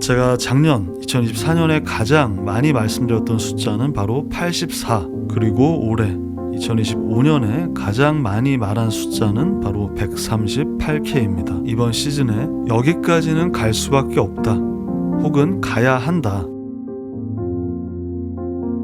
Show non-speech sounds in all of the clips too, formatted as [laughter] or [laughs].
제가 작년 2024년에 가장 많이 말씀드렸던 숫자는 바로 84 그리고 올해 2025년에 가장 많이 말한 숫자는 바로 138K입니다. 이번 시즌에 여기까지는 갈 수밖에 없다. 혹은 가야 한다.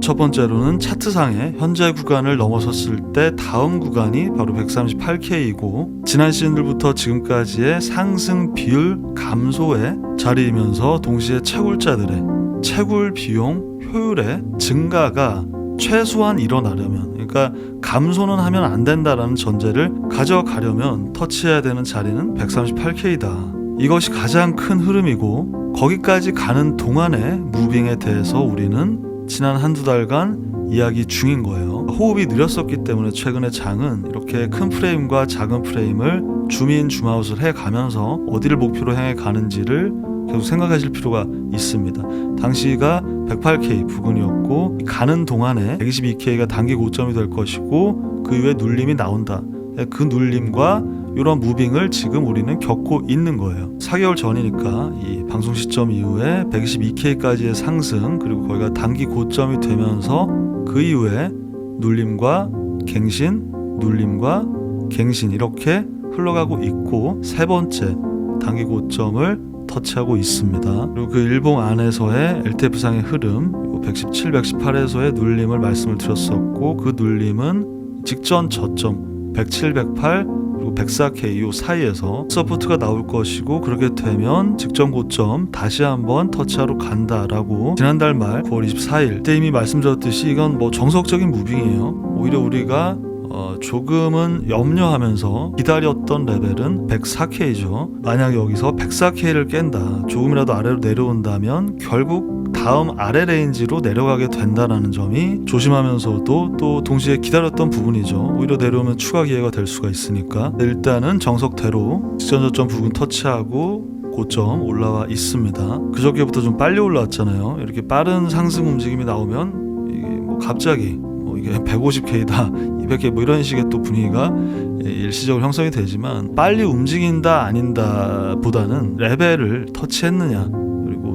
첫 번째로는 차트상의 현재 구간을 넘어섰을 때 다음 구간이 바로 138K이고 지난 시즌들부터 지금까지의 상승 비율 감소에 자리이면서 동시에 채굴자들의 채굴 비용 효율의 증가가 최소한 일어나려면 그러니까 감소는 하면 안 된다라는 전제를 가져가려면 터치해야 되는 자리는 138K다. 이것이 가장 큰 흐름이고 거기까지 가는 동안의 무빙에 대해서 우리는 지난 한두 달간 이야기 중인 거예요. 호흡이 느렸었기 때문에 최근에 장은 이렇게 큰 프레임과 작은 프레임을 줌인 줌아웃을 해 가면서 어디를 목표로 향해 가는지를 계속 생각하실 필요가 있습니다. 당시가 108K 부근이었고 가는 동안에 122K가 단기 고점이 될 것이고 그 이후에 눌림이 나온다. 그 눌림과 이런 무빙을 지금 우리는 겪고 있는 거예요. 4개월 전이니까 이 방송 시점 이후에 122K까지의 상승 그리고 거기가 단기 고점이 되면서 그 이후에 눌림과 갱신, 눌림과 갱신 이렇게 흘러가고 있고 세 번째 단기 고점을 터치하고 있습니다. 그리고 그 일봉 안에서의 LTF상의 흐름 117, 118에서의 눌림을 말씀을 드렸었고 그 눌림은 직전 저점 107, 108 그리고 104K 요 사이에서 서포트가 나올 것이고 그렇게 되면 직전 고점 다시 한번 터치하러 간다라고 지난달 말 9월 24일 때 이미 말씀드렸듯이 이건 뭐 정석적인 무빙이에요. 오히려 우리가 어, 조금은 염려하면서 기다렸던 레벨은 104K죠. 만약 여기서 104K를 깬다, 조금이라도 아래로 내려온다면 결국 다음 아래 레인지로 내려가게 된다라는 점이 조심하면서도 또 동시에 기다렸던 부분이죠. 오히려 내려오면 추가 기회가 될 수가 있으니까 일단은 정석대로 직전 저점 부분 터치하고 고점 올라와 있습니다. 그저께부터 좀 빨리 올라왔잖아요. 이렇게 빠른 상승 움직임이 나오면 이게 뭐 갑자기 뭐 이게 [laughs] 150K다, 200K 뭐 이런 식의 또 분위기가 일시적으로 형성이 되지만 빨리 움직인다 아닌다 보다는 레벨을 터치했느냐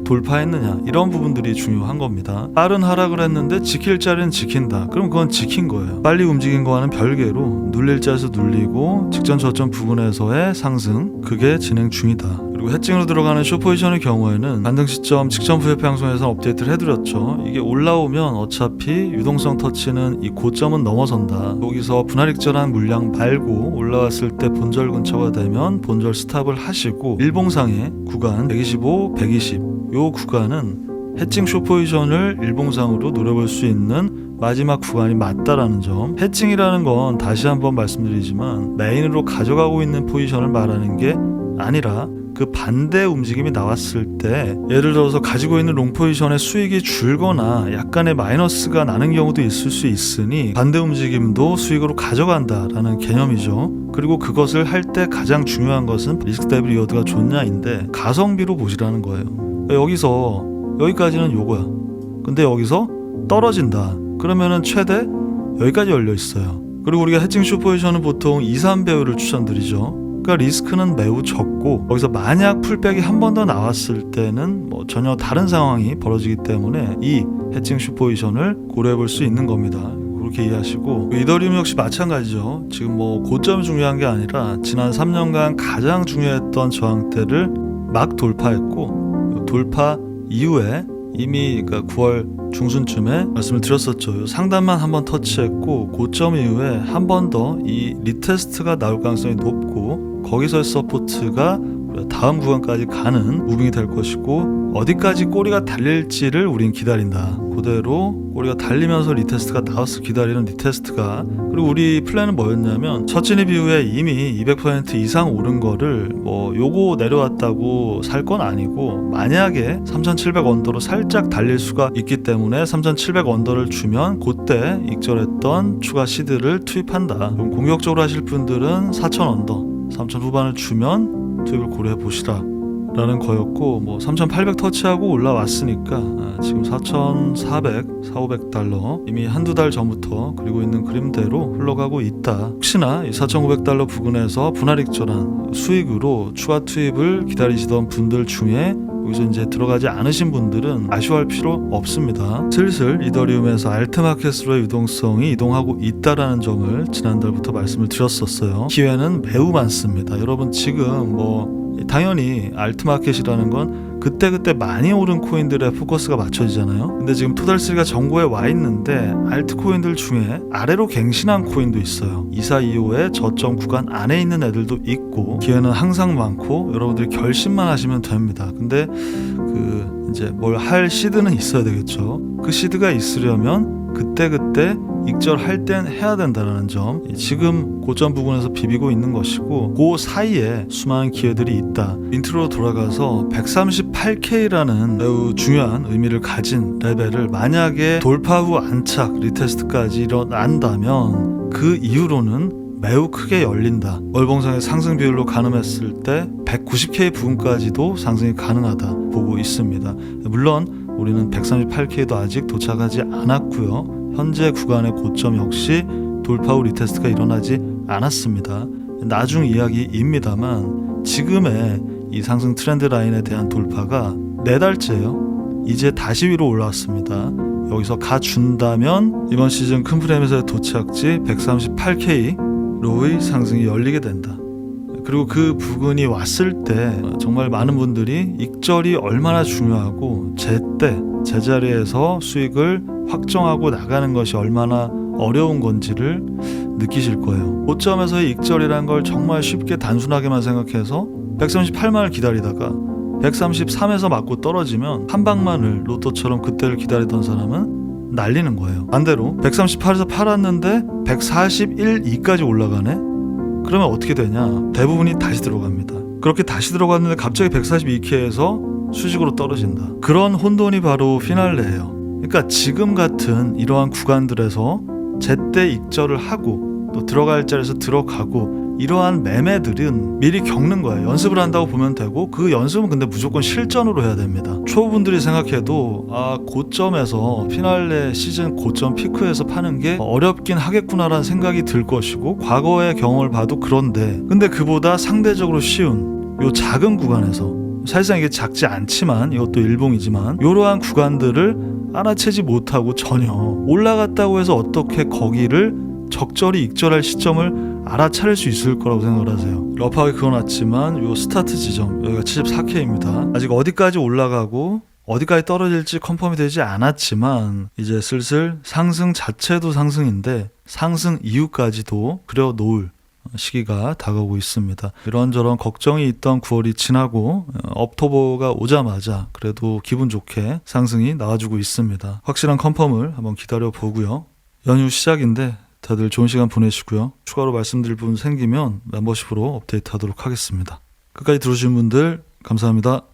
돌파했느냐 이런 부분들이 중요한 겁니다. 빠른 하락을 했는데 지킬 자리는 지킨다. 그럼 그건 지킨 거예요. 빨리 움직인 거와는 별개로 눌릴 자리에서 눌리고 직전 저점 부근에서의 상승 그게 진행 중이다. 그리고 해칭으로 들어가는 쇼포지션의 경우에는 반등 시점 직전 후에 방송에서 업데이트를 해드렸죠. 이게 올라오면 어차피 유동성 터치는 이 고점은 넘어선다. 여기서 분할익절한 물량 말고 올라왔을 때 본절 근처가 되면 본절 스탑을 하시고 일봉상의 구간 125, 120 요 구간은 해칭 쇼포지션을 일봉상으로 노려볼 수 있는 마지막 구간이 맞다라는 점. 해칭이라는 건 다시 한번 말씀드리지만 메인으로 가져가고 있는 포지션을 말하는 게 아니라 그 반대 움직임이 나왔을 때 예를 들어서 가지고 있는 롱 포지션의 수익이 줄거나 약간의 마이너스가 나는 경우도 있을 수 있으니 반대 움직임도 수익으로 가져간다라는 개념이죠. 그리고 그것을 할 때 가장 중요한 것은 리스크 대비 리워드가 좋냐인데 가성비로 보시라는 거예요. 여기서 여기까지는 요거야. 근데 여기서 떨어진다. 그러면은 최대 여기까지 열려 있어요. 그리고 우리가 해칭 슈퍼에이션은 보통 2, 3배율을 추천드리죠. 그러니까 리스크는 매우 적고 거기서 만약 풀백이 한 번 더 나왔을 때는 뭐 전혀 다른 상황이 벌어지기 때문에 이 해칭 슈퍼에이션을 고려해 볼 수 있는 겁니다. 그렇게 이해하시고 이더리움 역시 마찬가지죠. 지금 뭐 고점이 중요한 게 아니라 지난 3년간 가장 중요했던 저항대를 막 돌파했고 돌파 이후에 이미 그러니까 9월 중순쯤에 말씀을 드렸었죠. 상단만 한번 터치했고 고점 이후에 한 번 더 이 리테스트가 나올 가능성이 높고 거기서의 서포트가 다음 구간까지 가는 무빙이 될 것이고 어디까지 꼬리가 달릴지를 우린 기다린다. 그대로 꼬리가 달리면서 리테스트가 나와서 기다리는 리테스트가 그리고 우리 플랜은 뭐였냐면 첫 진입 이후에 이미 200% 이상 오른 거를 뭐 요거 내려왔다고 살 건 아니고 만약에 3700 언더로 살짝 달릴 수가 있기 때문에 3700 언더를 주면 그때 익절했던 추가 시드를 투입한다. 그럼 공격적으로 하실 분들은 4000 언더 3000 후반을 주면 투입을 고려해 보시라. 라는 거였고 뭐 3,800 터치하고 올라왔으니까 아, 지금 4,400, 4,500 달러 이미 한두 달 전부터 그리고 있는 그림대로 흘러가고 있다. 혹시나 이 4,500 달러 부근에서 분할익절한 수익으로 추가 투입을 기다리시던 분들 중에 여기서 이제 들어가지 않으신 분들은 아쉬워할 필요 없습니다. 슬슬 이더리움에서 알트마켓으로의 유동성이 이동하고 있다라는 점을 지난달부터 말씀을 드렸었어요. 기회는 매우 많습니다. 여러분 지금 뭐 당연히 알트마켓이라는 건 그때그때 많이 오른 코인들의 포커스가 맞춰지잖아요. 근데 지금 토달스가 정보에 와 있는데 알트 코인들 중에 아래로 갱신한 코인도 있어요. 2425의 저점 구간 안에 있는 애들도 있고 기회는 항상 많고 여러분들이 결심만 하시면 됩니다. 근데 그 이제 뭘 할 시드는 있어야 되겠죠. 그 시드가 있으려면 그때그때 익절할 땐 해야 된다는 점 지금 고점 부분에서 비비고 있는 것이고 그 사이에 수많은 기회들이 있다 인트로 돌아가서 138K라는 매우 중요한 의미를 가진 레벨을 만약에 돌파 후 안착 리테스트까지 일어난다면 그 이후로는 매우 크게 열린다. 월봉상의 상승 비율로 가늠했을 때 190K 부분까지도 상승이 가능하다 보고 있습니다. 물론 우리는 138K도 아직 도착하지 않았고요. 현재 구간의 고점 역시 돌파 후 리테스트가 일어나지 않았습니다. 나중 이야기입니다만 지금의 이 상승 트렌드 라인에 대한 돌파가 네 달째예요. 이제 다시 위로 올라왔습니다. 여기서 가준다면 이번 시즌 큰 프레임에서의 도착지 138K로의 상승이 열리게 된다. 그리고 그 부근이 왔을 때 정말 많은 분들이 익절이 얼마나 중요하고 제때 제자리에서 수익을 확정하고 나가는 것이 얼마나 어려운 건지를 느끼실 거예요. 고점에서의 익절이란 걸 정말 쉽게 단순하게만 생각해서 138만을 기다리다가 133에서 맞고 떨어지면 한 방만을 로또처럼 그때를 기다리던 사람은 날리는 거예요. 반대로 138에서 팔았는데 141, 2까지 올라가네? 그러면 어떻게 되냐? 대부분이 다시 들어갑니다. 그렇게 다시 들어갔는데 갑자기 142K에서 수직으로 떨어진다. 그런 혼돈이 바로 피날레예요. 그러니까 지금 같은 이러한 구간들에서 제때 익절을 하고 또 들어갈 자리에서 들어가고 이러한 매매들은 미리 겪는 거예요. 연습을 한다고 보면 되고 그 연습은 근데 무조건 실전으로 해야 됩니다. 초보분들이 생각해도 아 고점에서 피날레 시즌 고점 피크에서 파는 게 어렵긴 하겠구나라는 생각이 들 것이고 과거의 경험을 봐도 그런데 근데 그보다 상대적으로 쉬운 요 작은 구간에서 사실상 이게 작지 않지만 이것도 일봉이지만 이러한 구간들을 알아채지 못하고 전혀 올라갔다고 해서 어떻게 거기를 적절히 익절할 시점을 알아차릴 수 있을 거라고 생각을 하세요. 러프하게 그어놨지만 요 스타트 지점 여기가 74K입니다. 아직 어디까지 올라가고 어디까지 떨어질지 컨펌이 되지 않았지만 이제 슬슬 상승 자체도 상승인데 상승 이후까지도 그려 놓을 시기가 다가오고 있습니다. 이런저런 걱정이 있던 9월이 지나고 어, 업토버가 오자마자 그래도 기분 좋게 상승이 나와주고 있습니다. 확실한 컨펌을 한번 기다려 보고요. 연휴 시작인데 다들 좋은 시간 보내시고요. 추가로 말씀드릴 부분 생기면 멤버십으로 업데이트 하도록 하겠습니다. 끝까지 들어주신 분들 감사합니다.